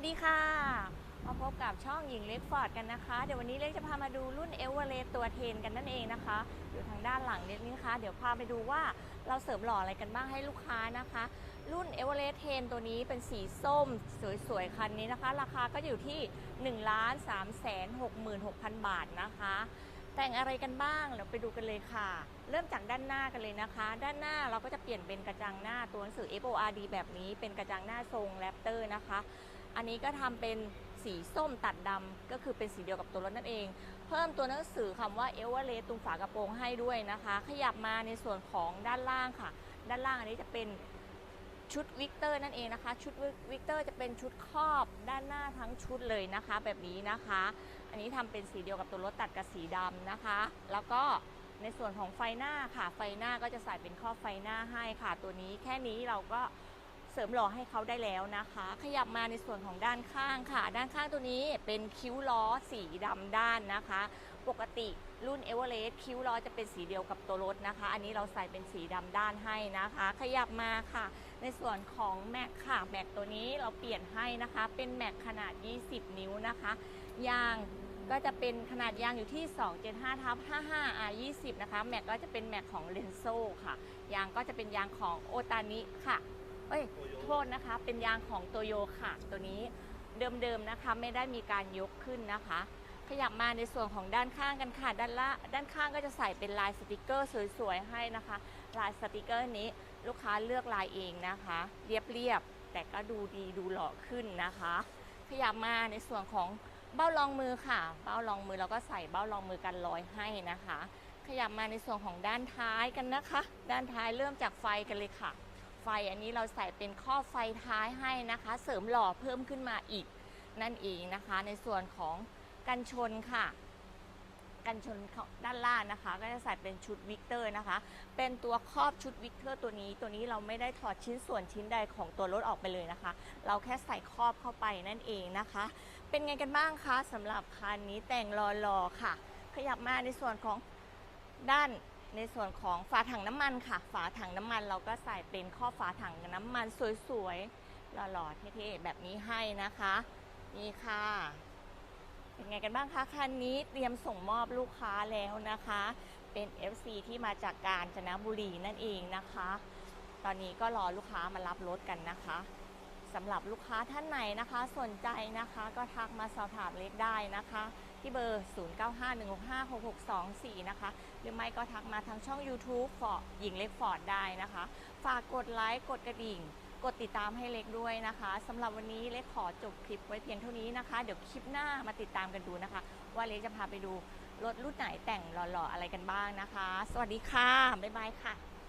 วัสดีค่ะ มาพบกับช่องหญิงเล็กฟอร์ดกันนะคะ เดี๋ยววันนี้เล็กจะพามาดูรุ่นเอเวอเรสต์ตัวเทนกันนั่นเองนะคะ อยู่ทางด้านหลังเล็กนี้นะคะเดี๋ยวพาไปดูว่าเราเสริมหล่ออะไรกันบ้างให้ลูกค้านะคะ รุ่นเอเวอเรสต์เทนตัวนี้เป็นสีส้มสวยๆคันนี้นะคะ ราคาก็อยู่ที่ 1 3 6 6 0 0 0 บาทนะคะ แต่งอะไรกันบ้างเราไปดูกันเลยค่ะ เริ่มจากด้านหน้ากันเลยนะคะ ด้านหน้าเราก็จะเปลี่ยนเป็นกระจังหน้าตัวหนังสือ FORD แบบนี้เป็นกระจังหน้าทรงแรปเตอร์นะคะ อันนี้ก็ทำเป็นสีส้มตัดดำก็คือเป็นสีเดียวกับตัวรถนั่นเอง เพิ่มตัวหนังสือคำว่าเอเวอเรสตรงฝากระโปรงให้ด้วยนะคะ ขยับมาในส่วนของด้านล่างค่ะ ด้านล่างอันนี้จะเป็นชุดวิกเตอร์นั่นเองนะคะ ชุดวิกเตอร์จะเป็นชุดครอบด้านหน้าทั้งชุดเลยนะคะ แบบนี้นะคะ อันนี้ทำเป็นสีเดียวกับตัวรถตัดกับสีดำนะคะ แล้วก็ในส่วนของไฟหน้าค่ะ ไฟหน้าก็จะใส่เป็นครอบไฟหน้าให้ค่ะ ตัวนี้แค่นี้เราก็ เสริมหล่อให้เขาได้แล้วนะคะ ขยับมาในส่วนของด้านข้างค่ะ ด้านข้างตัวนี้เป็นคิ้วล้อสีดำด้านนะคะ ปกติรุ่นเอเวอเรสต์คิ้วล้อจะเป็นสีเดียวกับตัวรถนะคะ อันนี้เราใส่เป็นสีดำด้านให้นะคะ ขยับมาค่ะ ในส่วนของแม็กค่ะแม็กตัวนี้เราเปลี่ยนให้นะคะ เป็นแม็กขนาด 20 นิ้วนะคะยางก็จะเป็นขนาดยางอยู่ที่ 275ทับ55 R 20นะคะ แม็กก็จะเป็นแม็กของเลนโซค่ะ ยางก็จะเป็นยางของโอตานิค่ะ เอ้ยโทษนะคะเป็นยางของโตโยค่ะตัวนี้เดิมๆนะคะไม่ได้มีการยกขึ้นนะคะ ขยับมาในส่วนของด้านข้างกันค่ะ ด้านละด้านข้างก็จะใส่เป็นลายสติกเกอร์สวยๆให้นะคะ ลายสติกเกอร์นี้ลูกค้าเลือกลายเองนะคะ เรียบๆแต่ก็ดูดีดูหล่อขึ้นนะคะ ขยับมาในส่วนของเบ้ารองมือค่ะ เบ้ารองมือเราก็ใส่เบ้ารองมือกันร้อยให้นะคะ ขยับมาในส่วนของด้านท้ายกันนะคะ ด้านท้ายเริ่มจากไฟกันเลยค่ะ ไฟ อันนี้เราใส่เป็นข้อบไฟท้ายให้นะคะ เสริมหล่อเพิ่มขึ้นมาอีกนั่นเองนะคะ ในส่วนของกันชนค่ะ กันชนด้านล่างนะคะ ก็จะใส่เป็นชุดวิกเตอร์นะคะ เป็นตัวครอบชุดวิกเตอร์ตัวนี้ ตัวนี้เราไม่ได้ถอดชิ้นส่วนชิ้นใดของตัวรถออกไปเลยนะคะ เราแค่ใส่ครอบเข้าไปนั่นเองนะคะ เป็นไงกันบ้างคะสำหรับคันนี้แต่งรอๆค่ะ ขยับมาในส่วนของด้าน ในส่วนของฝาถังน้ำมันค่ะ ฝาถังน้ำมันเราก็ใส่เป็นข้อฝาถังน้ำมันสวยๆหล่อๆเท่ๆแบบนี้ให้นะคะนี่ค่ะ เป็นไงกันบ้างคะคันนี้เตรียมส่งมอบลูกค้าแล้วนะคะ เป็น FC ที่มาจากกาญจนบุรีนั่นเองนะคะ ตอนนี้ก็รอลูกค้ามารับรถกันนะคะสำหรับลูกค้าท่านไหนนะคะ สนใจนะคะ ก็ทักมาสอบถามเล็กได้นะคะ ที่เบอร์ 0951656624 นะคะ หรือไม่ก็ทักมาทางช่อง YouTube ฟอร์หญิงเล็กฟอร์ดได้นะคะ ฝากกดไลค์กดกระดิ่ง กดติดตามให้เล็กด้วยนะคะสำหรับวันนี้เล็กขอจบคลิปไว้เพียงเท่านี้นะคะ เดี๋ยวคลิปหน้ามาติดตามกันดูนะคะ ว่าเล็กจะพาไปดูรถรุ่นไหนแต่งหล่อๆอะไรกันบ้างนะคะ สวัสดีค่ะ บ๊ายบายค่ะ